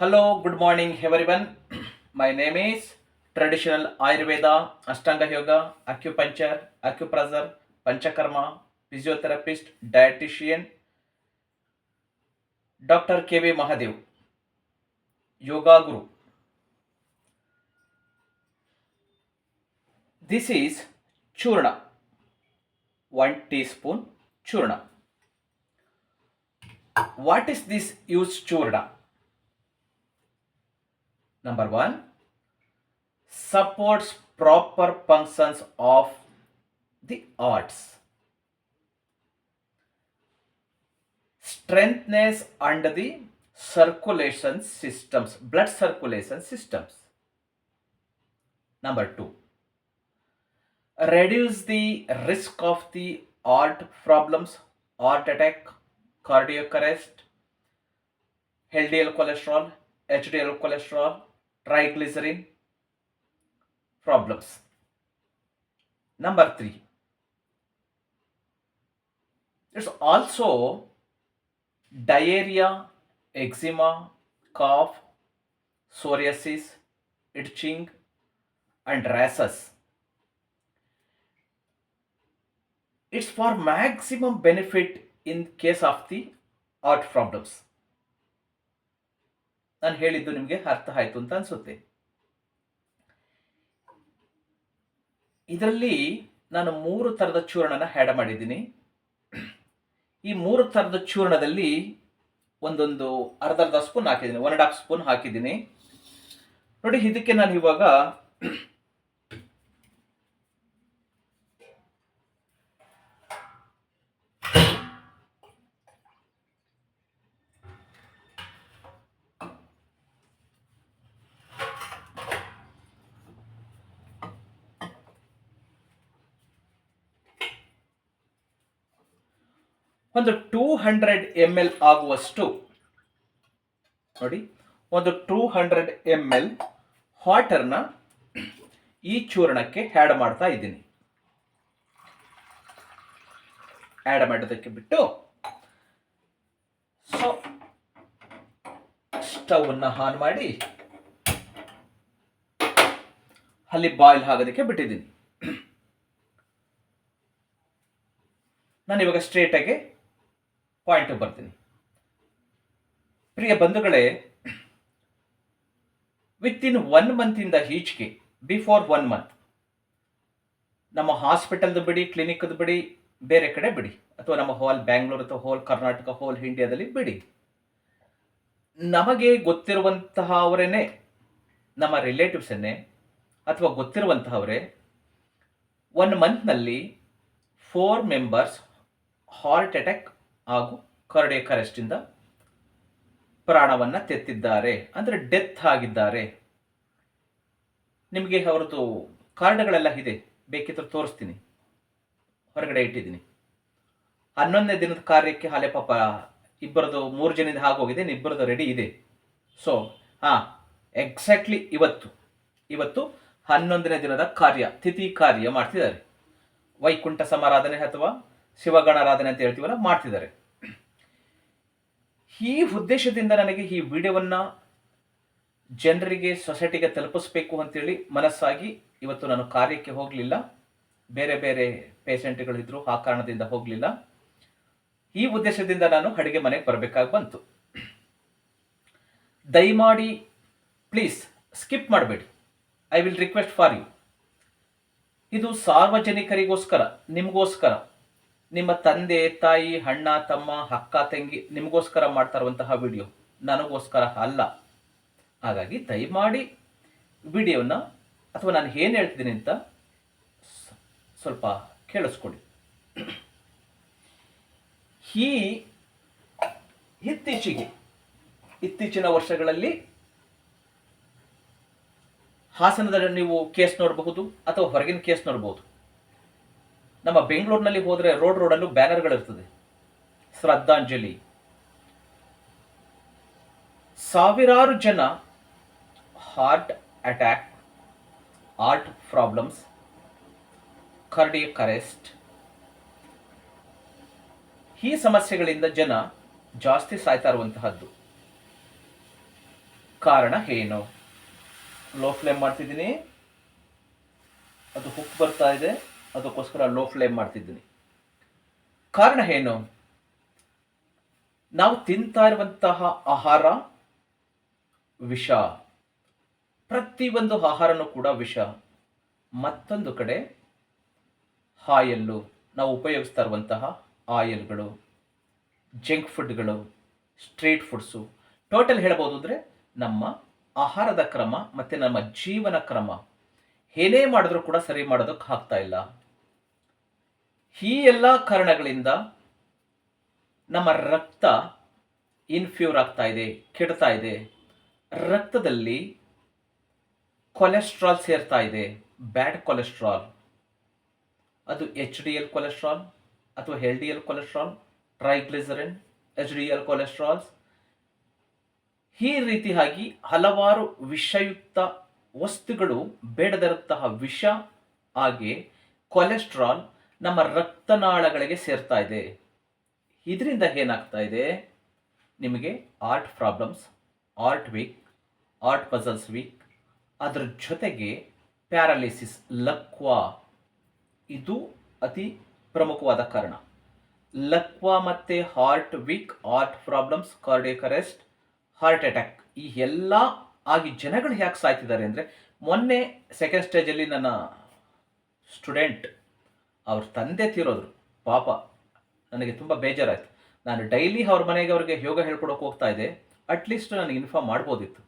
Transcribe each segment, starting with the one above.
Hello, good morning, everyone. My name is traditional Ayurveda, Ashtanga Yoga, acupuncture, acupressure, Panchakarma, physiotherapist, dietitian, Dr. K.V. Mahadev, Yoga Guru. This is Churna, 1 teaspoon Churna. What is this used Churna? Number one, supports proper functions of the arts. Strengthens under the circulation systems, blood circulation systems. Number two, reduce the risk of the heart problems, heart attack, cardiac arrest, LDL cholesterol, HDL cholesterol, triglycerin problems. Number three, it's also diarrhea, eczema, cough, psoriasis, itching, and rashes. It's for maximum benefit in case of the heart problems. ನಾನು ಹೇಳಿದ್ದು ನಿಮಗೆ ಅರ್ಥ ಆಯ್ತು ಅಂತ ಅನ್ಸುತ್ತೆ. ಇದರಲ್ಲಿ ನಾನು ಮೂರು ಥರದ ಚೂರ್ಣನ ಹ್ಯಾಡ್ ಮಾಡಿದ್ದೀನಿ. ಈ ಮೂರು ಥರದ ಚೂರ್ಣದಲ್ಲಿ ಒಂದೊಂದು ಅರ್ಧ ಅರ್ಧ ಸ್ಪೂನ್ ಹಾಕಿದ್ದೀನಿ ಒನ್ ಅಂಡ್ ಹಾಫ್ ಸ್ಪೂನ್ ಹಾಕಿದ್ದೀನಿ. ನೋಡಿ, ಇದಕ್ಕೆ ನಾನು ಇವಾಗ ಒಂದು ಟೂ ಹಂಡ್ರೆಡ್ ಎಂ ಎಲ್ ಆಗುವಷ್ಟು, ನೋಡಿ, ಒಂದು ಟೂ ಹಂಡ್ರೆಡ್ ಎಂ ಎಲ್ ವಾಟರ್ನ ಈ ಚೂರ್ಣಕ್ಕೆ ಆ್ಯಡ್ ಮಾಡ್ತಾ ಇದ್ದೀನಿ. ಆ್ಯಡ್ ಮಾಡೋದಕ್ಕೆ ಬಿಟ್ಟು ಸೊ ಸ್ಟವನ್ನು ಆನ್ ಮಾಡಿ, ಅಲ್ಲಿ ಬಾಯ್ಲ್ ಆಗೋದಕ್ಕೆ ಬಿಟ್ಟಿದ್ದೀನಿ. ನಾನು ಇವಾಗ ಸ್ಟ್ರೇಟಾಗಿ ಪಾಯಿಂಟ್ ಬರ್ತೀನಿ. ಪ್ರಿಯ ಬಂಧುಗಳೇ ವಿತ್ ಇನ್ ಒನ್ ಮಂತಿಂದ ಈಚೆಗೆ ಬಿಫೋರ್ ಒನ್ ಮಂತ್ ನಮ್ಮ ಹಾಸ್ಪಿಟಲ್ದು ಬಿಡಿ ಕ್ಲಿನಿಕ್ದು ಬಿಡಿ, ಬೇರೆ ಕಡೆ ಬಿಡಿ. ಅಥವಾ ನಮ್ಮ ಹೋಲ್ ಬ್ಯಾಂಗ್ಳೂರ್ ಅಥವಾ ಹೋಲ್ ಕರ್ನಾಟಕ ಹೋಲ್ ಇಂಡಿಯಾದಲ್ಲಿ ಬಿಡಿ. ನಮಗೆ ಗೊತ್ತಿರುವಂತಹ ಅವರೇನೆ ನಮ್ಮ ರಿಲೇಟಿವ್ಸನ್ನೇ ಅಥವಾ ಗೊತ್ತಿರುವಂತಹವರೇ ಒನ್ ಮಂತ್ನಲ್ಲಿ ಫೋರ್ ಮೆಂಬರ್ಸ್ ಹಾರ್ಟ್ ಅಟ್ಯಾಕ್ ಹಾಗೂ ಕರಡೆ ಕರೆಸ್ಟಿಂದ ಪ್ರಾಣವನ್ನು ತೆತ್ತಿದ್ದಾರೆ. ಅಂದರೆ ಡೆತ್ ಆಗಿದ್ದಾರೆ. ನಿಮಗೆ ಅವ್ರದ್ದು ಕಾರ್ಡ್ಗಳೆಲ್ಲ ಇದೆ. ಬೇಕಿದ್ರೆ ತೋರಿಸ್ತೀನಿ. ಹೊರಗಡೆ ಇಟ್ಟಿದ್ದೀನಿ. ಹನ್ನೊಂದನೇ ದಿನದ ಕಾರ್ಯಕ್ಕೆ ಹಾಲೆ ಪಾಪ ಇಬ್ಬರದು ಮೂರು ಜನದ ಆಗೋಗಿದೆ, ಇಬ್ಬರದು ರೆಡಿ ಇದೆ. ಸೊ ಹಾಂ ಎಕ್ಸಾಕ್ಟ್ಲಿ ಇವತ್ತು ಇವತ್ತು ಹನ್ನೊಂದನೇ ದಿನದ ಕಾರ್ಯ, ತಿಥಿ ಕಾರ್ಯ ಮಾಡ್ತಿದ್ದಾರೆ. ವೈಕುಂಠ ಸಮಾರಾಧನೆ ಅಥವಾ ಶಿವಗಣಾರಾಧನೆ ಅಂತ ಹೇಳ್ತೀವಲ್ಲ, ಮಾಡ್ತಿದ್ದಾರೆ. ಈ ಉದ್ದೇಶದಿಂದ ನನಗೆ ಈ ವಿಡಿಯೋವನ್ನು ಜನರಿಗೆ, ಸೊಸೈಟಿಗೆ ತಲುಪಿಸ್ಬೇಕು ಅಂತೇಳಿ ಮನಸ್ಸಾಗಿ ಇವತ್ತು ನಾನು ಕಾರ್ಯಕ್ಕೆ ಹೋಗಲಿಲ್ಲ. ಬೇರೆ ಬೇರೆ ಪೇಷಂಟ್ಗಳಿದ್ರು ಆ ಕಾರಣದಿಂದ ಹೋಗಲಿಲ್ಲ. ಈ ಉದ್ದೇಶದಿಂದ ನಾನು ಅಡುಗೆ ಮನೆಗೆ ಬರಬೇಕಾಗಿ ಬಂತು. ದಯಮಾಡಿ ಪ್ಲೀಸ್ ಸ್ಕಿಪ್ ಮಾಡಬೇಡಿ. I will request for you ಇದು ಸಾರ್ವಜನಿಕರಿಗೋಸ್ಕರ, ನಿಮಗೋಸ್ಕರ. ನಿಮ್ಮ ತಂದೆ, ತಾಯಿ, ಅಣ್ಣ, ತಮ್ಮ, ಅಕ್ಕ, ತಂಗಿ ನಿಮಗೋಸ್ಕರ ಮಾಡ್ತಾ ಇರುವಂತಹ ವಿಡಿಯೋ. ನನಗೋಸ್ಕರ ಅಲ್ಲ. ಹಾಗಾಗಿ ದಯಮಾಡಿ ವಿಡಿಯೋನ, ಅಥವಾ ನಾನು ಏನು ಹೇಳ್ತಿದ್ದೀನಿ ಅಂತ ಸ್ವಲ್ಪ ಕೇಳಿಸ್ಕೊಡಿ ಈ ಇತ್ತೀಚೆಗೆ, ಇತ್ತೀಚಿನ ವರ್ಷಗಳಲ್ಲಿ ಹಾಸನದಲ್ಲಿ ನೀವು ಕೇಸ್ ನೋಡಬಹುದು ಅಥವಾ ಹೊರಗಿನ ಕೇಸ್ ನೋಡಬಹುದು. ನಮ್ಮ ಬೆಂಗಳೂರಿನಲ್ಲಿ ಹೋದರೆ ರೋಡ್ ರೋಡಲ್ಲೂ ಬ್ಯಾನರ್ಗಳಿರ್ತದೆ. ಶ್ರದ್ಧಾಂಜಲಿ. ಸಾವಿರಾರು ಜನ heart attack heart problems cardiac arrest ಈ ಸಮಸ್ಯೆಗಳಿಂದ ಜನ ಜಾಸ್ತಿ ಸಾಯ್ತಾ ಇರುವಂತಹದ್ದು. ಕಾರಣ ಏನು? ಲೋ ಫ್ಲೇಮ್ ಮಾಡ್ತಿದ್ದೀನಿ. ಅದು ಹುಕ್ ಬರ್ತಾ ಇದೆ. ಅದಕ್ಕೋಸ್ಕರ ಲೋ ಫ್ಲೇಮ್ ಮಾಡ್ತಿದ್ದೀನಿ. ಕಾರಣ ಏನು? ನಾವು ತಿಂತಾ ಇರುವಂತಹ ಆಹಾರ ವಿಷ. ಪ್ರತಿಯೊಂದು ಆಹಾರನೂ ಕೂಡ ವಿಷ. ಮತ್ತೊಂದು ಕಡೆ ಹಾಯಲ್ಲು. ನಾವು ಉಪಯೋಗಿಸ್ತಾ ಇರುವಂತಹ ಆಯಿಲ್ಗಳು ಜಂಕ್ ಫುಡ್ಗಳು, ಸ್ಟ್ರೀಟ್ ಫುಡ್ಸು. ಟೋಟಲ್ ಹೇಳ್ಬೋದು ಅಂದರೆ ನಮ್ಮ ಆಹಾರದ ಕ್ರಮ ಮತ್ತು ನಮ್ಮ ಜೀವನ ಕ್ರಮ. ಏನೇ ಮಾಡಿದ್ರೂ ಕೂಡ ಸರಿ ಮಾಡೋದಕ್ಕೆ ಆಗ್ತಾ ಇಲ್ಲ. ಈ ಎಲ್ಲ ಕಾರಣಗಳಿಂದ ನಮ್ಮ ರಕ್ತ ಇನ್ಫ್ಯೂರ್ ಆಗ್ತಾ ಇದೆ, ಕೆಡ್ತಾ ಇದೆ. ರಕ್ತದಲ್ಲಿ ಕೊಲೆಸ್ಟ್ರಾಲ್ ಸೇರ್ತಾ ಇದೆ ಬ್ಯಾಡ್ ಕೊಲೆಸ್ಟ್ರಾಲ್ ಅದು ಎಚ್ ಡಿ ಎಲ್ ಕೊಲೆಸ್ಟ್ರಾಲ್ ಅಥವಾ L D L cholesterol triglyceride H D L cholesterols ಈ ರೀತಿಯಾಗಿ ಹಲವಾರು ವಿಷಯುಕ್ತ ವಸ್ತುಗಳು ಬೇಡದಂತಹ ವಿಷ ಹಾಗೆ ಕೊಲೆಸ್ಟ್ರಾಲ್ ನಮ್ಮ ರಕ್ತನಾಳಗಳಿಗೆ ಸೇರ್ತಾ ಇದೆ. ಇದರಿಂದ ಏನಾಗ್ತಾ ಇದೆ? ನಿಮಗೆ heart problems heart weak heart pulses weak ಅದರ ಜೊತೆಗೆ ಪ್ಯಾರಾಲಿಸಿಸ್ ಲಕ್ವಾ. ಇದು ಅತಿ ಪ್ರಮುಖವಾದ ಕಾರಣ. ಲಕ್ವಾ ಮತ್ತು heart weak heart problems cardiac arrest heart attack ಈ ಎಲ್ಲ ಆಗಿ ಜನಗಳು ಯಾಕೆ ಸಾಯ್ತಿದ್ದಾರೆ ಅಂದರೆ ಮೊನ್ನೆ ಸೆಕೆಂಡ್ ಸ್ಟೇಜಲ್ಲಿ ನನ್ನ ಸ್ಟೂಡೆಂಟ್ ಅವ್ರ ತಂದೆ ತೀರೋದ್ರು. ಪಾಪ. ನನಗೆ ತುಂಬ ಬೇಜಾರಾಯಿತು. ನಾನು ಡೈಲಿ ಅವ್ರ ಮನೆಗೆ ಅವ್ರಿಗೆ ಯೋಗ ಹೇಳ್ಕೊಡೋಕೆ ಹೋಗ್ತಾ ಇದ್ದೆ. ಅಟ್ಲೀಸ್ಟ್ ನನಗೆ ಇನ್ಫಾರ್ಮ್ ಮಾಡ್ಬೋದಿತ್ತು.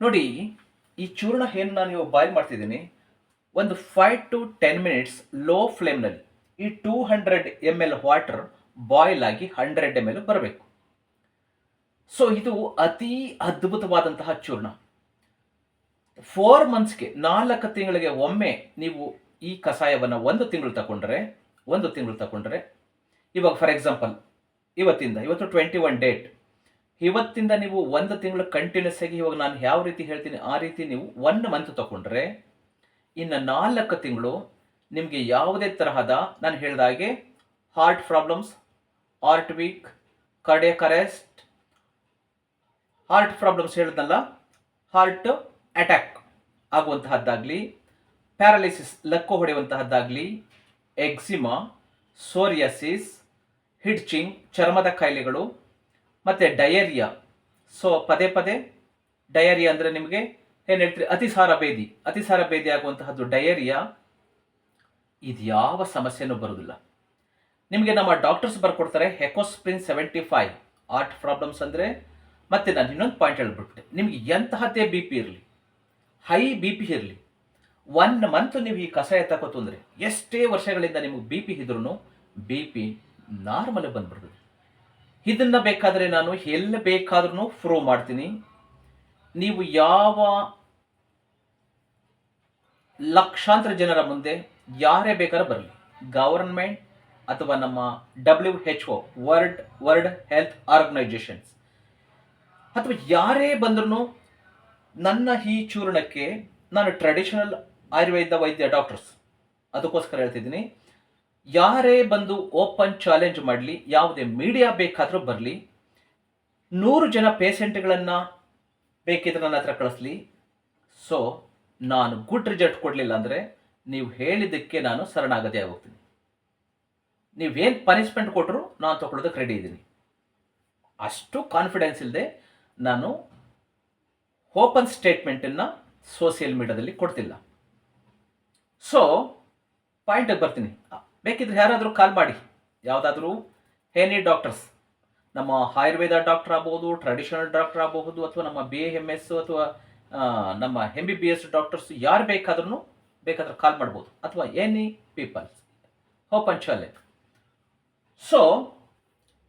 ನೋಡಿ, ಈ ಚೂರ್ಣ ಏನು ನಾನು ಇವಾಗ ಬಾಯ್ಲ್ ಮಾಡ್ತಿದ್ದೀನಿ. ಒಂದು five to ten minutes low ಫ್ಲೇಮ್ನಲ್ಲಿ ಈ two hundred M L water boil ಆಗಿ ಹಂಡ್ರೆಡ್ ಎಂ ಎಲ್ ಬರಬೇಕು. ಸೊ ಇದು ಅತಿ ಅದ್ಭುತವಾದಂತಹ ಚೂರ್ಣ. ಫೋರ್ ಮಂತ್ಸ್ಗೆ ನಾಲ್ಕು ತಿಂಗಳಿಗೆ ಒಮ್ಮೆ ನೀವು ಈ ಕಷಾಯವನ್ನು ಒಂದು ತಿಂಗಳು ತಗೊಂಡ್ರೆ ಒಂದು ತಿಂಗಳು ತಗೊಂಡ್ರೆ ಇವಾಗ ಫಾರ್ ಎಕ್ಸಾಂಪಲ್ ಇವತ್ತಿಂದ, ಇವತ್ತು ಟ್ವೆಂಟಿ ಒನ್ ಡೇಟ್ ಇವತ್ತಿಂದ ನೀವು ಒಂದು ತಿಂಗಳು ಕಂಟಿನ್ಯೂಸ್ ಆಗಿ ಇವಾಗ ನಾನು ಯಾವ ರೀತಿ ಹೇಳ್ತೀನಿ, ಆ ರೀತಿ ನೀವು ಒನ್ ಮಂತ್ ತಗೊಂಡ್ರೆ ಇನ್ನು ನಾಲ್ಕು ತಿಂಗಳು ನಿಮಗೆ ಯಾವುದೇ ತರಹದ ನಾನು ಹೇಳಿದ ಹಾಗೆ heart problems heart weak cardiac arrest heart problems ಹೇಳಿದ್ನಲ್ಲ ಹಾರ್ಟ್ ಅಟ್ಯಾಕ್ ಆಗುವಂತಹದ್ದಾಗಲಿ ಪ್ಯಾರಾಲಿಸಿಸ್ ಲಕ್ಕು ಹೊಡೆಯುವಂತಹದ್ದಾಗಲಿ, ಎಕ್ಸಿಮಾ, ಸೋರಿಯಾಸಿಸ್ ಹಿಡ್ಚಿಂಗ್ ಚರ್ಮದ ಕಾಯಿಲೆಗಳು ಮತ್ತು ಡಯರಿಯಾ. ಸೊ ಪದೇ ಪದೇ ಡಯೇರಿಯಾ ಅಂದರೆ ನಿಮಗೆ ಏನು ಹೇಳ್ತೀರಿ? ಅತಿಸಾರ ಭೇದಿ. ಅತಿಸಾರ ಭೇದಿ ಆಗುವಂತಹದ್ದು ಡಯರಿಯಾ. ಇದು ಯಾವ ಸಮಸ್ಯೆನೂ ಬರೋದಿಲ್ಲ. ನಿಮಗೆ ನಮ್ಮ doctors ಬರ್ಕೊಡ್ತಾರೆ Ecosprin seventy five heart problems ಅಂದರೆ ಮತ್ತೆ ನಾನು ಇನ್ನೊಂದು ಪಾಯಿಂಟ್ ಹೇಳ್ಬಿಟ್ಟೆ ನಿಮಗೆ ಎಂತಹದ್ದೇ ಬಿ ಪಿ ಇರಲಿ. ಹೈ ಬಿ ಪಿ ಇರಲಿ. ಒನ್ ಮಂತ್ ನೀವು ಈ ಕಷಾಯ ತಗೋತಂದ್ರೆ ಎಷ್ಟೇ ವರ್ಷಗಳಿಂದ ನಿಮಗೆ ಬಿ ಪಿ ಇದ್ರೂ ಬಿ ಪಿ ನಾರ್ಮಲ್ ಬಂದ್ಬಿಡ್ತದೆ. ಇದನ್ನ ಬೇಕಾದರೆ ನಾನು ಎಲ್ಲಿ ಬೇಕಾದ್ರೂ ಪ್ರೂವ್ ಮಾಡ್ತೀನಿ. ನೀವು ಯಾವ ಲಕ್ಷಾಂತರ ಜನರ ಮುಂದೆ ಯಾರೇ ಬೇಕಾದ್ರೂ ಬರಲಿ. ಗವರ್ಮೆಂಟ್ ಅಥವಾ ನಮ್ಮ W H O world world health organisations ಅಥವಾ ಯಾರೇ ಬಂದ್ರೂ ನನ್ನ ಈ ಚೂರ್ಣಕ್ಕೆ ನಾನು ಟ್ರೆಡಿಷನಲ್ ಆಯುರ್ವೇದ ವೈದ್ಯ ಡಾಕ್ಟರ್ಸ್. ಅದಕ್ಕೋಸ್ಕರ ಹೇಳ್ತಿದ್ದೀನಿ. ಯಾರೇ ಬಂದು ಓಪನ್ ಚಾಲೆಂಜ್ ಮಾಡಲಿ, ಯಾವುದೇ ಮೀಡಿಯಾ ಬೇಕಾದರೂ ಬರಲಿ, ನೂರು ಜನ ಪೇಷಂಟ್ಗಳನ್ನು ಬೇಕಿದ್ರೆ ನನ್ನ ಹತ್ರ ಕಳಿಸ್ಲಿ. ಸೊ ನಾನು ಗುಡ್ ರಿಸಲ್ಟ್ ಕೊಡಲಿಲ್ಲ ಅಂದರೆ ನೀವು ಹೇಳಿದ್ದಕ್ಕೆ ನಾನು ಸರಣಾಗದೇ ಆಗೋಗ್ತೀನಿ. ನೀವೇನು ಪನಿಷ್ಮೆಂಟ್ ಕೊಟ್ಟರು ನಾನು ತೊಗೊಳ್ಳೋದಕ್ಕೆ ರೆಡಿ ಇದ್ದೀನಿ. ಅಷ್ಟು ಕಾನ್ಫಿಡೆನ್ಸ್ ಇಲ್ಲದೆ ನಾನು ಓಪನ್ ಸ್ಟೇಟ್ಮೆಂಟನ್ನು ಸೋಷಿಯಲ್ ಮೀಡಿಯಾದಲ್ಲಿ ಕೊಡ್ತಿಲ್ಲ. ಸೊ ಪಾಯಿಂಟಿಗೆ ಬರ್ತೀನಿ. ಬೇಕಿದ್ರೆ ಯಾರಾದರೂ ಕಾಲ್ ಮಾಡಿ. ಯಾವುದಾದ್ರೂ ಎನಿ ಡಾಕ್ಟರ್ಸ್ ನಮ್ಮ ಆಯುರ್ವೇದ ಡಾಕ್ಟರ್ ಆಗ್ಬೋದು ಟ್ರೆಡಿಷನಲ್ ಡಾಕ್ಟರ್ ಆಗಬಹುದು, ಅಥವಾ ನಮ್ಮ ಬಿ ಎಂ ಎಸ್ ಅಥವಾ ನಮ್ಮ M B B S doctors ಯಾರು ಬೇಕಾದ್ರೂ ಬೇಕಾದ್ರೆ ಕಾಲ್ ಮಾಡ್ಬೋದು. ಅಥವಾ any peoples open challenge so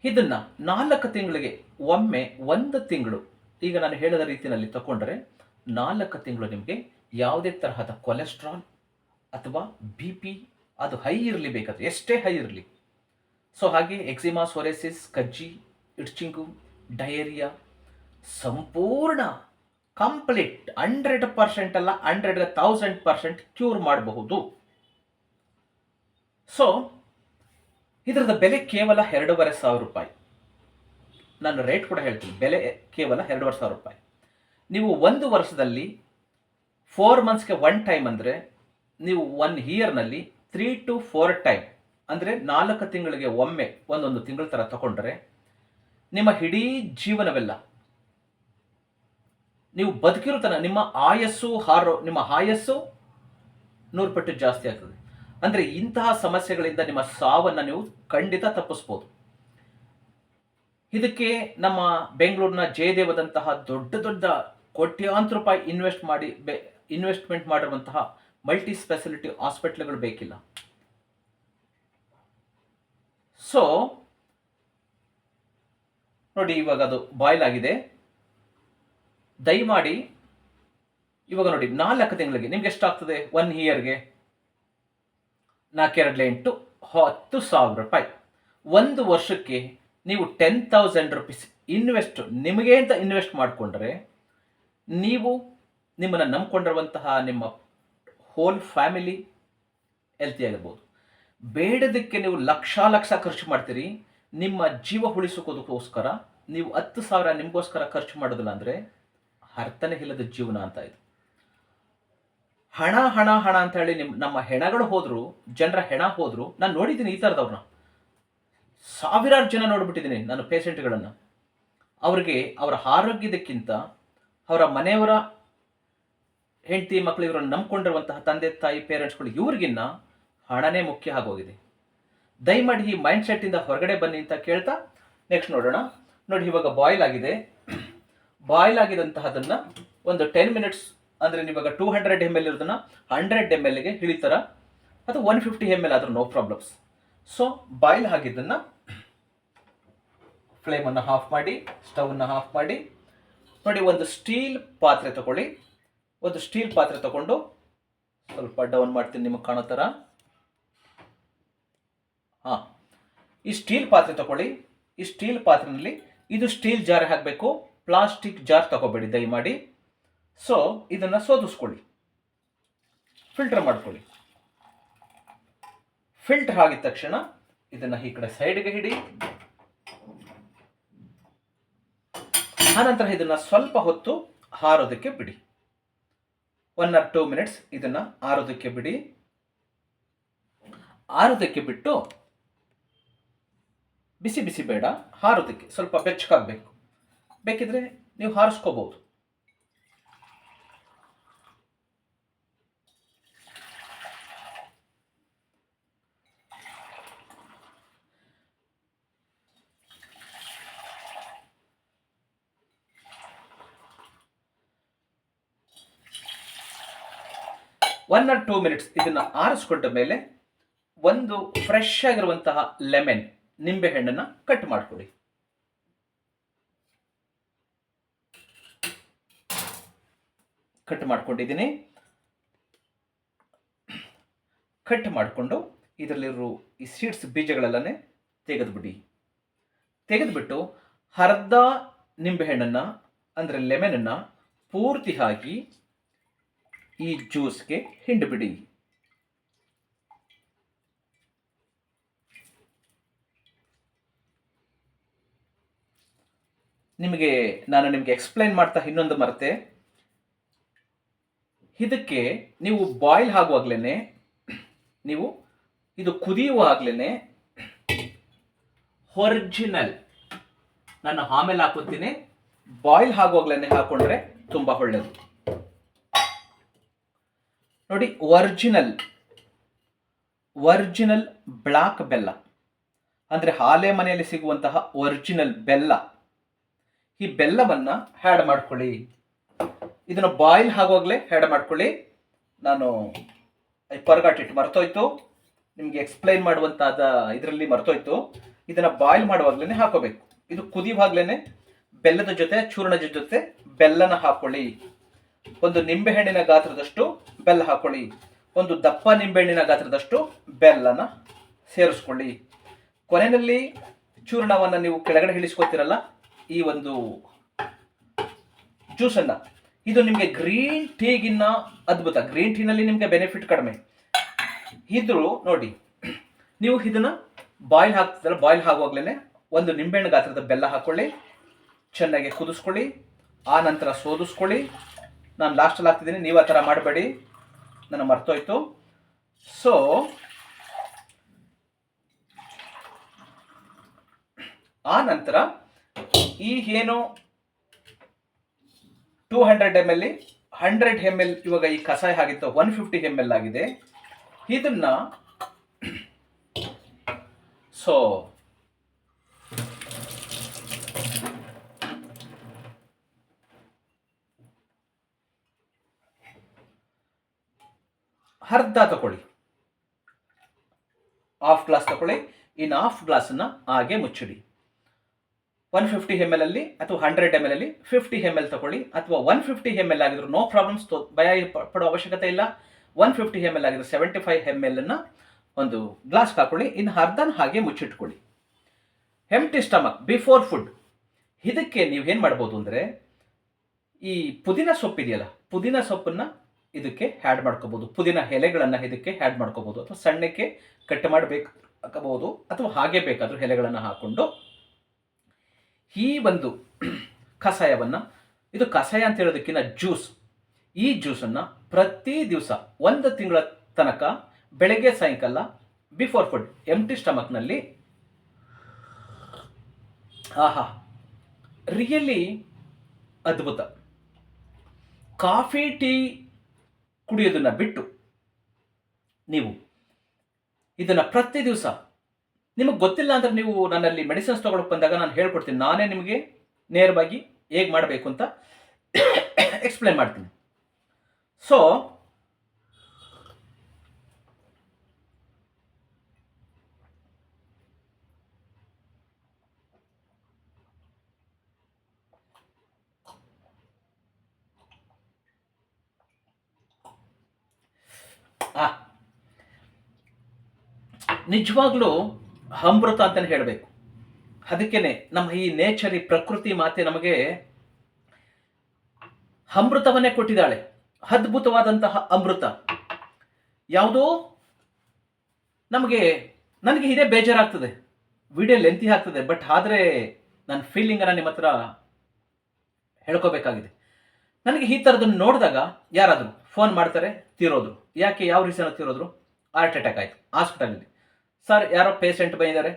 ಇದನ್ನು ನಾಲ್ಕು ತಿಂಗಳಿಗೆ ಒಮ್ಮೆ ಒಂದು ತಿಂಗಳು, ಈಗ ನಾನು ಹೇಳಿದ ರೀತಿಯಲ್ಲಿ ತಗೊಂಡ್ರೆ ನಾಲ್ಕು ತಿಂಗಳು ನಿಮಗೆ ಯಾವುದೇ ತರಹದ ಕೊಲೆಸ್ಟ್ರಾಲ್ ಅಥವಾ ಬಿ ಪಿ ಅದು ಹೈ ಇರಲಿ ಬೇಕಾದ್ರೆ, ಎಷ್ಟೇ ಹೈ ಇರಲಿ. ಸೊ ಹಾಗೆ ಎಕ್ಸಿಮಾ ಸೊರೆಸಿಸ್ ಕಜ್ಜಿ ಇಡ್ಚಿಂಗು ಡಯೇರಿಯಾ ಸಂಪೂರ್ಣ ಕಂಪ್ಲೀಟ್ ಹಂಡ್ರೆಡ್ ಪರ್ಸೆಂಟ್ ಅಲ್ಲ ಹಂಡ್ರೆಡ್ ತೌಸಂಡ್ ಪರ್ಸೆಂಟ್ ಕ್ಯೂರ್ ಮಾಡಬಹುದು. ಸೊ ಇದರದ ಬೆಲೆ ಕೇವಲ ಎರಡೂವರೆ ಸಾವಿರ ರೂಪಾಯಿ. ನಾನು ರೇಟ್ ಕೂಡ ಹೇಳ್ತೀನಿ, ಬೆಲೆ ಕೇವಲ ಎರಡೂವರೆ ಸಾವಿರ ರೂಪಾಯಿ. ನೀವು ಒಂದು ವರ್ಷದಲ್ಲಿ ಫೋರ್ ಮಂತ್ಸ್ಗೆ ಒನ್ ಟೈಮ್ ಅಂದರೆ ನೀವು ಒನ್ ಇಯರ್ನಲ್ಲಿ ತ್ರೀ ಟು ಫೋರ್ ಟೈಮ್ ಅಂದರೆ ನಾಲ್ಕು ತಿಂಗಳಿಗೆ ಒಮ್ಮೆ ಒಂದೊಂದು ತಿಂಗಳ ಥರ ತಗೊಂಡ್ರೆ ನಿಮ್ಮ ಇಡೀ ಜೀವನವೆಲ್ಲ ನೀವು ಬದುಕಿರೋ ತನ ನಿಮ್ಮ ಆಯಸ್ಸು ಹಾರೋ, ನಿಮ್ಮ ಆಯಸ್ಸು ನೂರು ಪಟ್ಟು ಜಾಸ್ತಿ ಆಗ್ತದೆ. ಅಂದರೆ ಇಂತಹ ಸಮಸ್ಯೆಗಳಿಂದ ನಿಮ್ಮ ಸಾವನ್ನು ನೀವು ಖಂಡಿತ ತಪ್ಪಿಸ್ಬೋದು. ಇದಕ್ಕೆ ನಮ್ಮ ಬೆಂಗಳೂರಿನ ಜಯದೇವದಂತಹ ದೊಡ್ಡ ದೊಡ್ಡ ಕೋಟ್ಯಾಂತರ ರೂಪಾಯಿ ಇನ್ವೆಸ್ಟ್ ಮಾಡಿ, ಬೆ ಇನ್ವೆಸ್ಟ್ಮೆಂಟ್ ಮಾಡಿರುವಂತಹ ಮಲ್ಟಿ ಸ್ಪೆಷಾಲಿಟಿ ಹಾಸ್ಪಿಟ್ಲ್ಗಳು ಬೇಕಿಲ್ಲ. ಸೊ ನೋಡಿ ಇವಾಗ ಅದು ಬಾಯ್ಲ್ ಆಗಿದೆ. ದಯಮಾಡಿ ಇವಾಗ ನೋಡಿ ನಾಲ್ಕು ತಿಂಗಳಿಗೆ ನಿಮ್ಗೆ ಎಷ್ಟಾಗ್ತದೆ? ಒನ್ ಇಯರ್ಗೆ ನಾಲ್ಕೆರಡಲೆ ಎಂಟು, ಹತ್ತು ಸಾವಿರ ರೂಪಾಯಿ. ಒಂದು ವರ್ಷಕ್ಕೆ ನೀವು ಟೆನ್ ತೌಸಂಡ್ ರುಪೀಸ್ ಇನ್ವೆಸ್ಟ್ ನಿಮಗೆ ಅಂತ ಇನ್ವೆಸ್ಟ್ ಮಾಡಿಕೊಂಡ್ರೆ ನೀವು ನಿಮ್ಮನ್ನು ನಂಬ್ಕೊಂಡಿರುವಂತಹ ನಿಮ್ಮ ಹೋಲ್ ಫ್ಯಾಮಿಲಿ ಹೆಲ್ತಿ ಆಗಿರ್ಬೋದು. ಬೇಡದಕ್ಕೆ ನೀವು ಲಕ್ಷ ಲಕ್ಷ ಖರ್ಚು ಮಾಡ್ತೀರಿ, ನಿಮ್ಮ ಜೀವ ಉಳಿಸೋಕೋದಕ್ಕೋಸ್ಕರ ನೀವು ಹತ್ತು ಸಾವಿರ ನಿಮಗೋಸ್ಕರ ಖರ್ಚು ಮಾಡೋದಿಲ್ಲ ಅಂದರೆ ಅರ್ಥನೇ ಇಲ್ಲದ ಜೀವನ ಅಂತ ಇದು. ಹಣ ಹಣ ಹಣ ಅಂತ ಹೇಳಿ ನಿಮ್, ನಮ್ಮ ಹೆಣಗಳು ಹೋದ್ರು, ಜನರ ಹೆಣ ಹೋದ್ರು, ನಾನು ನೋಡಿದ್ದೀನಿ ಈ ಥರದವ್ರನ್ನ. ಸಾವಿರಾರು ಜನ ನೋಡ್ಬಿಟ್ಟಿದ್ದೀನಿ ನಾನು ಪೇಷೆಂಟ್ಗಳನ್ನು ಅವ್ರಿಗೆ ಅವರ ಆರೋಗ್ಯದಕ್ಕಿಂತ ಅವರ ಮನೆಯವರ ಹೆಂಡತಿ ಮಕ್ಕಳು ಇವರನ್ನು ನಂಬ್ಕೊಂಡಿರುವಂತಹ ತಂದೆ ತಾಯಿ ಪೇರೆಂಟ್ಸ್ಗಳು ಇವ್ರಿಗಿನ್ನ ಹಣನೇ ಮುಖ್ಯ ಆಗೋಗಿದೆ. ದಯಮಾಡಿ ಈ ಮೈಂಡ್ ಸೆಟ್ಟಿಂದ ಹೊರಗಡೆ ಬನ್ನಿ ಅಂತ ಕೇಳ್ತಾ ನೆಕ್ಸ್ಟ್ ನೋಡೋಣ. ನೋಡಿ ಇವಾಗ ಬಾಯ್ಲ್ ಆಗಿದೆ. ಬಾಯ್ಲ್ ಆಗಿದಂತಹದನ್ನ ಒಂದು ಟೆನ್ ಮಿನಿಟ್ಸ್ ಅಂದರೆ ಇವಾಗ ಟೂ ಹಂಡ್ರೆಡ್ ಎಂ ಎಲ್ ಇರೋದನ್ನ ಹಂಡ್ರೆಡ್ ಎಂ ಎಲ್ಗೆ ಇಳಿತಾರ ಅದು ಒನ್ ಫಿಫ್ಟಿ ಎಂ ಎಲ್ ಆದರೂ ನೋ ಪ್ರಾಬ್ಲಮ್ಸ್ ಸೊ ಬಾಯ್ಲ್ ಆಗಿದ್ದನ್ನು ಫ್ಲೇಮನ್ನು ಆಫ್ ಮಾಡಿ ಸ್ಟವನ್ನು ಆಫ್ ಮಾಡಿ. ನೋಡಿ ಒಂದು ಸ್ಟೀಲ್ ಪಾತ್ರೆ ತಗೊಳ್ಳಿ. ಒಂದು ಸ್ಟೀಲ್ ಪಾತ್ರೆ ತಗೊಂಡು ಸ್ವಲ್ಪ ಡೌನ್ ಮಾಡ್ತೀನಿ ನಿಮಗೆ ಕಾಣೋ ಥರ. ಹಾಂ, ಈ ಸ್ಟೀಲ್ ಪಾತ್ರೆ ತಗೊಳ್ಳಿ. ಈ ಸ್ಟೀಲ್ ಪಾತ್ರೆನಲ್ಲಿ ಇದು ಸ್ಟೀಲ್ ಜಾರ್ ಹಾಕಬೇಕು, ಪ್ಲಾಸ್ಟಿಕ್ ಜಾರ್ ತಗೋಬೇಡಿ, ದಯಮಾಡಿ. ಸೊ ಇದನ್ನು ಸೋದಿಸ್ಕೊಳ್ಳಿ. ಫಿಲ್ಟರ್ ಮಾಡ್ಕೊಳ್ಳಿ. ಫಿಲ್ಟರ್ ಆಗಿದ ತಕ್ಷಣ ಇದನ್ನು ಈ ಕಡೆ ಸೈಡ್ಗೆ ಹಿಡಿ. ಆನಂತರ ಇದನ್ನು ಸ್ವಲ್ಪ ಹೊತ್ತು ಹಾರೋದಕ್ಕೆ ಬಿಡಿ. ಒನ್ ಆರ್ ಟೂ ಮಿನಿಟ್ಸ್ ಇದನ್ನು ಆರೋದಕ್ಕೆ ಬಿಡಿ. ಆರೋದಕ್ಕೆ ಬಿಟ್ಟು ಬಿಸಿ ಬಿಸಿ ಬೇಡ, ಹಾರೋದಕ್ಕೆ ಸ್ವಲ್ಪ ಬೆಚ್ಚಗಾಗಬೇಕು. ಬೇಕಿದ್ರೆ ನೀವು ಹಾರಿಸ್ಕೋಬಹುದು. ಒನ್ ಆರ್ ಟೂ ಮಿನಿಟ್ಸ್ ಇದನ್ನು ಆರಿಸ್ಕೊಂಡ ಮೇಲೆ ಒಂದು ಫ್ರೆಶ್ ಆಗಿರುವಂತಹ ಲೆಮನ್ ನಿಂಬೆ ಹಣ್ಣನ್ನು ಕಟ್ ಮಾಡಿಕೊಡಿ. ಕಟ್ ಮಾಡ್ಕೊಂಡಿದ್ದೀನಿ ಕಟ್ ಮಾಡಿಕೊಂಡು ಇದರಲ್ಲಿರೋ ಈ ಸೀಡ್ಸ್ ಬೀಜಗಳೆಲ್ಲನೇ ತೆಗೆದುಬಿಡಿ. ತೆಗೆದುಬಿಟ್ಟು ಅರ್ಧ ನಿಂಬೆಹಣ್ಣನ್ನು ಅಂದರೆ ಲೆಮೆನನ್ನು ಪೂರ್ತಿ ಹಾಕಿ ಈ ಜ್ಯೂಸ್ಗೆ ಹಿಂಡಿಬಿಡಿ ನಿಮಗೆ ನಾನು ನಿಮಗೆ ಎಕ್ಸ್ಪ್ಲೈನ್ ಮಾಡ್ತಾ ಇನ್ನೊಂದು ಮರೆತೆ. ಇದಕ್ಕೆ ನೀವು ಬಾಯ್ಲ್ ಆಗುವಾಗಲೇ ನೀವು ಇದು ಕುದಿಯುವಾಗಲೇ ಒರಿಜಿನಲ್ ನಾನು ಆಮೇಲೆ ಹಾಕೋತೀನಿ ಬಾಯ್ಲ್ ಆಗುವಾಗಲೇ ಹಾಕೊಂಡ್ರೆ ತುಂಬ ಒಳ್ಳೆಯದು ನೋಡಿ ಒರಿಜಿನಲ್ ಒರಿಜಿನಲ್ ಬ್ಲಾಕ್ ಬೆಲ್ಲ. ಅಂದರೆ ಹಾಲೆ ಮನೆಯಲ್ಲಿ ಸಿಗುವಂತಹ ಒರಿಜಿನಲ್ ಬೆಲ್ಲ. ಈ ಬೆಲ್ಲವನ್ನು ಹ್ಯಾಡ್ ಮಾಡ್ಕೊಳ್ಳಿ. ಇದನ್ನು ಬಾಯ್ಲ್ ಆಗುವಾಗಲೇ ಹ್ಯಾಡ್ ಮಾಡ್ಕೊಳ್ಳಿ. ನಾನು ಪರ್ಗಾಟ್ ಇಟ್ಟು ಮರ್ತೋಯ್ತು. ನಿಮಗೆ ಎಕ್ಸ್ಪ್ಲೈನ್ ಮಾಡುವಂತಾದ ಇದರಲ್ಲಿ ಮರ್ತೋಯ್ತು. ಇದನ್ನು ಬಾಯ್ಲ್ ಮಾಡುವಾಗಲೇ ಹಾಕೋಬೇಕು. ಇದು ಕುದಿಯುವಾಗಲೇ ಬೆಲ್ಲದ ಜೊತೆ, ಚೂರ್ಣದ ಜೊತೆ ಬೆಲ್ಲನ ಹಾಕೊಳ್ಳಿ. ಒಂದು ನಿಂಬೆಹಣ್ಣಿನ ಗಾತ್ರದಷ್ಟು ಬೆಲ್ಲ ಹಾಕೊಳ್ಳಿ. ಒಂದು ದಪ್ಪ ನಿಂಬೆಹಣ್ಣಿನ ಗಾತ್ರದಷ್ಟು ಬೆಲ್ಲನ ಸೇರಿಸ್ಕೊಳ್ಳಿ. ಕೊನೆಯಲ್ಲಿ ಚೂರ್ಣವನ್ನು ನೀವು ಕೆಳಗಡೆ ಇಳಿಸ್ಕೊತೀರಲ್ಲ, ಈ ಒಂದು ಜ್ಯೂಸನ್ನು. ಇದು ನಿಮಗೆ ಗ್ರೀನ್ ಟೀಗಿನ್ನ ಅದ್ಭುತ. ಗ್ರೀನ್ ಟೀನಲ್ಲಿ ನಿಮಗೆ ಬೆನಿಫಿಟ್ ಕಡಿಮೆ. ಇದ್ರು ನೋಡಿ, ನೀವು ಇದನ್ನು ಬಾಯ್ಲ್ ಹಾಕ್ತಿದ್ರೆ ಬಾಯ್ಲ್ ಆಗುವಾಗಲೇ ಒಂದು ನಿಂಬೆಹಣ್ಣು ಗಾತ್ರದ ಬೆಲ್ಲ ಹಾಕೊಳ್ಳಿ. ಚೆನ್ನಾಗಿ ಕುದಿಸ್ಕೊಳ್ಳಿ. ಆ ನಂತರ ಸೋದಿಸ್ಕೊಳ್ಳಿ. ನಾನು ಲಾಸ್ಟಲ್ಲಿ ಹಾಕ್ತಿದ್ದೀನಿ ನೀವು ಆ ಥರ ಮಾಡಬೇಡಿ. ನನಗೆ ಮರ್ತೋಯ್ತು. ಸೊ ಆ ನಂತರ ಈ ಏನು two hundred M L hundred M L ಇವಾಗ ಈ ಕಸಾಯ ಆಗಿತ್ತು ಒನ್ ಫಿಫ್ಟಿ ಎಂ ಎಲ್ ಆಗಿದೆ. ಇದನ್ನ ಸೊ ಅರ್ಧ ತಗೊಳ್ಳಿ. ಹಾಫ್ ಗ್ಲಾಸ್ ತಗೊಳ್ಳಿ. ಇನ್ನು ಹಾಫ್ ಗ್ಲಾಸನ್ನು ಹಾಗೆ ಮುಚ್ಚಿಡಿ. ಒನ್ ಫಿಫ್ಟಿ ಎಂ ಎಲ್ ಅಲ್ಲಿ ಅಥವಾ ಹಂಡ್ರೆಡ್ ಎಂ ಎಲ್ ಅಲ್ಲಿ ಫಿಫ್ಟಿ ಎಂ ಎಲ್ ತಗೊಳ್ಳಿ. ಅಥವಾ ಒನ್ ಫಿಫ್ಟಿ ಎಂ ಎಲ್ ಆಗಿದ್ರು ನೋ ಪ್ರಾಬ್ಲಮ್ಸ್ ಭಯ ಪಡೋ ಅವಶ್ಯಕತೆ ಇಲ್ಲ. ಒನ್ ಫಿಫ್ಟಿ ಎಂ ಎಲ್ ಆಗಿದ್ರೆ ಸೆವೆಂಟಿ ಫೈವ್ ಎಂ ಎಲ್ ಅನ್ನ ಒಂದು ಗ್ಲಾಸ್ ಹಾಕೊಳ್ಳಿ. ಇನ್ನು ಅರ್ಧನ ಹಾಗೆ ಮುಚ್ಚಿಟ್ಕೊಳ್ಳಿ. ಹೆಮ್ಟಿ ಸ್ಟಮಕ್ ಬಿಫೋರ್ ಫುಡ್ ಇದಕ್ಕೆ ನೀವು ಏನು ಮಾಡ್ಬೋದು ಅಂದರೆ ಈ ಪುದೀನ ಸೊಪ್ಪು ಇದೆಯಲ್ಲ ಪುದೀನ ಸೊಪ್ಪನ್ನ ಇದಕ್ಕೆ ಆ್ಯಡ್ ಮಾಡ್ಕೋಬೋದು. ಪುದೀನ ಎಲೆಗಳನ್ನು ಇದಕ್ಕೆ ಆ್ಯಡ್ ಮಾಡ್ಕೋಬೋದು. ಅಥವಾ ಸಣ್ಣಕ್ಕೆ ಕಟ್ ಮಾಡಬೇಕು ಹಾಕಬಹುದು ಅಥವಾ ಹಾಗೆ ಬೇಕಾದರೂ ಎಲೆಗಳನ್ನು ಹಾಕ್ಕೊಂಡು ಈ ಒಂದು ಕಷಾಯವನ್ನು, ಇದು ಕಷಾಯ ಅಂತ ಹೇಳೋದಕ್ಕಿಂತ ಜ್ಯೂಸ್ ಈ ಜ್ಯೂಸನ್ನು ಪ್ರತಿ ದಿವಸ ಒಂದು ತಿಂಗಳ ತನಕ ಬೆಳಗ್ಗೆ, ಸಾಯಂಕಾಲ ಬಿಫೋರ್ ಫುಡ್ ಎಂಟಿ ಸ್ಟಮಕ್ನಲ್ಲಿ ಆಹಾ ರಿಯಲಿ ಅದ್ಭುತ. ಕಾಫಿ, ಟೀ ಕುಡಿಯೋದನ್ನ ಬಿಟ್ಟು ನೀವು ಇದನ್ನು ಪ್ರತಿ ದಿವಸ, ನಿಮಗೆ ಗೊತ್ತಿಲ್ಲ ಅಂದರೆ ನೀವು ನನ್ನಲ್ಲಿ ಮೆಡಿಸಿನ್ಸ್ ತೊಗೊಳಕ್ಕೆ ಬಂದಾಗ ನಾನು ಹೇಳ್ಕೊಡ್ತೀನಿ. ನಾನೇ ನಿಮಗೆ ನೇರವಾಗಿ ಹೇಗೆ ಮಾಡಬೇಕು ಅಂತ ಎಕ್ಸ್ಪ್ಲೇನ್ ಮಾಡ್ತೀನಿ. ಸೊ ಆ ನಿಜವಾಗ್ಲೂ ಅಮೃತ ಅಂತಾನೆ ಹೇಳಬೇಕು. ಅದಕ್ಕೇನೆ ನಮ್ಮ ಈ ನೇಚರ್ ಈ ಪ್ರಕೃತಿ ಮಾತೆ ನಮಗೆ ಅಮೃತವನ್ನೇ ಕೊಟ್ಟಿದ್ದಾಳೆ. ಅದ್ಭುತವಾದಂತಹ ಅಮೃತ. ಯಾವುದೋ ನಮಗೆ, ನನಗೆ ಇದೇ ಬೇಜಾರಾಗ್ತದೆ. ವಿಡಿಯೋ ಲೆಂತಿ ಆಗ್ತದೆ ಬಟ್ ಆದರೆ ನನ್ನ ಫೀಲಿಂಗನ್ನು ನಿಮ್ಮ ಹತ್ರ ಹೇಳ್ಕೋಬೇಕಾಗಿದೆ. ನನಗೆ ಈ ಥರದನ್ನು ನೋಡಿದಾಗ ಯಾರಾದರೂ ಫೋನ್ ಮಾಡ್ತಾರೆ, ತೀರೋದ್ರು. ಯಾಕೆ, ಯಾವ ರೀಸನ್ ತೀರೋದ್ರು? ಹಾರ್ಟ್ ಅಟ್ಯಾಕ್ ಆಯಿತು ಹಾಸ್ಪಿಟಲಲ್ಲಿ ಸರ್ ಯಾರೋ ಪೇಷಂಟ್ ಬಂದಿದ್ದಾರೆ.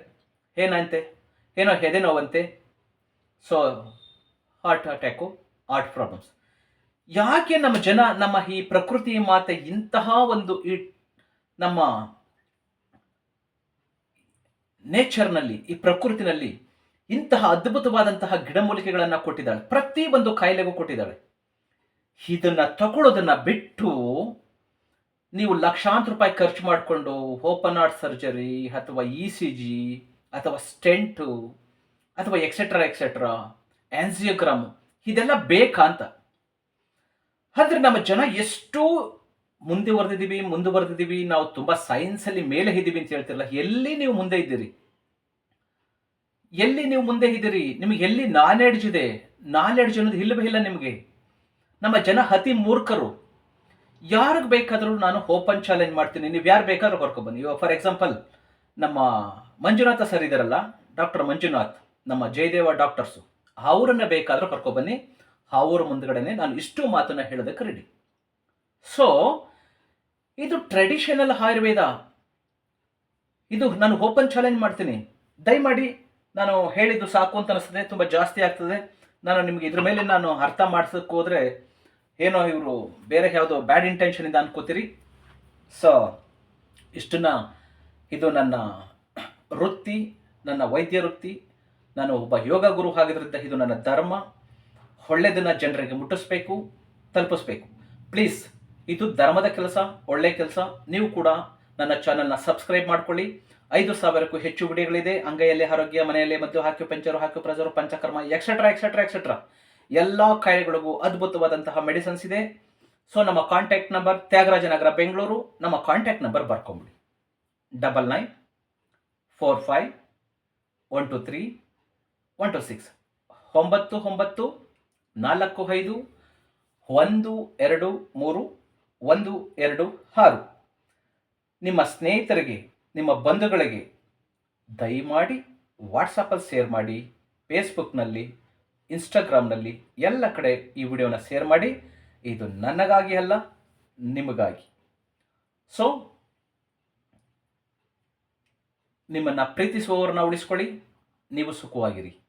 ಏನಂತೆ? ಏನೋ ಎದೆ ನೋವಂತೆ. So heart attack heart problems ಯಾಕೆ ನಮ್ಮ ಜನ, ನಮ್ಮ ಈ ಪ್ರಕೃತಿ ಮಾತೆ ಇಂತಹ ಒಂದು ಈ ನಮ್ಮ ನೇಚರ್ನಲ್ಲಿ ಈ ಪ್ರಕೃತಿನಲ್ಲಿ ಇಂತಹ ಅದ್ಭುತವಾದಂತಹ ಗಿಡಮೂಲಿಕೆಗಳನ್ನು ಕೊಟ್ಟಿದ್ದಾಳೆ. ಪ್ರತಿ ಒಂದು ಕಾಯಿಲೆಗೂ ಕೊಟ್ಟಿದ್ದಾಳೆ. ಇದನ್ನ ತಗೊಳ್ಳೋದನ್ನು ಬಿಟ್ಟು ನೀವು ಲಕ್ಷಾಂತರ ರೂಪಾಯಿ ಖರ್ಚು ಮಾಡಿಕೊಂಡು ಓಪನ್ ಹಾರ್ಟ್ ಸರ್ಜರಿ ಅಥವಾ ಇ ಸಿ ಜಿ ಅಥವಾ ಸ್ಟೆಂಟು ಅಥವಾ ಎಕ್ಸೆಟ್ರಾ ಎಕ್ಸೆಟ್ರಾ ಆನ್ಸಿಯೋಗ್ರಾಮ್ ಇದೆಲ್ಲ ಬೇಕಾ ಅಂತ? ಆದರೆ ನಮ್ಮ ಜನ ಎಷ್ಟು ಮುಂದುವರೆದಿದ್ದೀವಿ ಮುಂದುವರೆದಿದ್ದೀವಿ ನಾವು ತುಂಬ ಸೈನ್ಸಲ್ಲಿ ಮೇಲೆ ಇದ್ದೀವಿ ಅಂತ ಹೇಳ್ತಿರಲ್ಲ, ಎಲ್ಲಿ ನೀವು ಮುಂದೆ ಇದ್ದೀರಿ? ಎಲ್ಲಿ ನೀವು ಮುಂದೆ ಇದ್ದೀರಿ? ನಿಮಗೆ ಎಲ್ಲಿ ನಾಲೆಡ್ಜ್ ಇದೆ? ನಾಲೆಡ್ಜ್ ಅನ್ನೋದು ಇಲ್ಲವೇ ಇಲ್ಲ ನಿಮಗೆ? ನಮ್ಮ ಜನ ಅತಿ ಮೂರ್ಖರು. ಯಾರಿಗೆ ಬೇಕಾದರೂ ನಾನು ಓಪನ್ ಚಾಲೆಂಜ್ ಮಾಡ್ತೀನಿ. ನೀವು ಯಾರು ಬೇಕಾದ್ರೂ ಕರ್ಕೊಬನ್ನಿ ಇವಾಗ ಫಾರ್ ಎಕ್ಸಾಂಪಲ್ ನಮ್ಮ ಮಂಜುನಾಥ ಸರ್ ಇದಾರಲ್ಲ ಡಾಕ್ಟರ್ ಮಂಜುನಾಥ್, ನಮ್ಮ ಜಯದೇವ ಡಾಕ್ಟರ್ಸು ಅವರನ್ನ ಬೇಕಾದರೂ ಕರ್ಕೊಬನ್ನಿ ಅವ್ರ ಮುಂದ್ಗಡೆನೆ ನಾನು ಇಷ್ಟು ಮಾತನ್ನ ಹೇಳೋದಕ್ಕೆ ರೆಡಿ ಸೊ ಇದು ಟ್ರೆಡಿಷನಲ್ ಆಯುರ್ವೇದ. ಇದು ನಾನು ಓಪನ್ ಚಾಲೆಂಜ್ ಮಾಡ್ತೀನಿ. ದಯಮಾಡಿ ನಾನು ಹೇಳಿದ್ದು ಸಾಕು ಅಂತ ಅನಿಸ್ತದೆ. ತುಂಬ ಜಾಸ್ತಿ ಆಗ್ತದೆ. ನಾನು ನಿಮಗೆ ಇದ್ರ ಮೇಲೆ ನಾನು ಅರ್ಥ ಮಾಡಿಸಕ್ಕೆ ಹೋದರೆ ಏನೋ ಇವರು ಬೇರೆ ಯಾವುದೋ ಬ್ಯಾಡ್ ಇಂಟೆನ್ಷನಿಂದ ಅನ್ಕೋತೀರಿ? ಸೊ ಇಷ್ಟನ್ನ ಇದು ನನ್ನ ವೃತ್ತಿ, ನನ್ನ ವೈದ್ಯ ವೃತ್ತಿ, ನಾನು ಒಬ್ಬ ಯೋಗ ಗುರು ಆಗಿದ್ರಿಂದ ಇದು ನನ್ನ ಧರ್ಮ. ಒಳ್ಳೆಯದನ್ನು ಜನರಿಗೆ ಮುಟ್ಟಿಸ್ಬೇಕು, ತಲುಪಿಸ್ಬೇಕು. ಪ್ಲೀಸ್ ಇದು ಧರ್ಮದ ಕೆಲಸ, ಒಳ್ಳೆ ಕೆಲಸ. ನೀವು ಕೂಡ ನನ್ನ ಚಾನಲ್ನ ಸಬ್ಸ್ಕ್ರೈಬ್ ಮಾಡ್ಕೊಳ್ಳಿ. ಐದು ಸಾವಿರಕ್ಕೂ ಹೆಚ್ಚು ವಿಡಿಯೋಗಳಿದೆ. ಅಂಗೈಯಲ್ಲಿ, ಆರೋಗ್ಯ, ಮನೆಯಲ್ಲಿ ಮತ್ತು ಹಾಕಿ ಪಂಚರು ಹಾಕಿ ಪ್ರಜರು ಪಂಚಕರ್ಮ ಎಕ್ಸೆಟ್ರಾ ಎಕ್ಸೆಟ್ರಾ ಎಕ್ಸೆಟ್ರಾ ಎಲ್ಲ ಕಾಯಿಲೆಗಳಿಗೂ ಅದ್ಭುತವಾದಂತಹ ಮೆಡಿಸನ್ಸ್ ಇದೆ. ಸೊ ನಮ್ಮ ಕಾಂಟ್ಯಾಕ್ಟ್ ನಂಬರ್ ತ್ಯಾಗರಾಜನಗರ ಬೆಂಗಳೂರು. ನಮ್ಮ contact number ಬರ್ಕೊಂಬಿಡಿ. Double nine four five one two three one two six ಒಂಬತ್ತು ಒಂಬತ್ತು, ನಾಲ್ಕು, ಐದು, ಒಂದು, ಎರಡು, ಮೂರು, ಒಂದು, ಎರಡು, ಆರು. ನಿಮ್ಮ ಸ್ನೇಹಿತರಿಗೆ, ನಿಮ್ಮ ಬಂಧುಗಳಿಗೆ ದಯಮಾಡಿ ವಾಟ್ಸಪ್ಪಲ್ಲಿ ಶೇರ್ ಮಾಡಿ ಫೇಸ್ಬುಕ್ನಲ್ಲಿ ಇನ್ಸ್ಟಾಗ್ರಾಮ್ನಲ್ಲಿ ಎಲ್ಲ ಕಡೆ ಈ ವಿಡಿಯೋನ ಶೇರ್ ಮಾಡಿ. ಇದು ನನಗಾಗಿ ಅಲ್ಲ, ನಿಮಗಾಗಿ. ಸೊ ನಿಮ್ಮನ್ನು ಪ್ರೀತಿಸುವವರನ್ನ ಉಳಿಸ್ಕೊಳ್ಳಿ. ನೀವು ಸುಖವಾಗಿರಿ.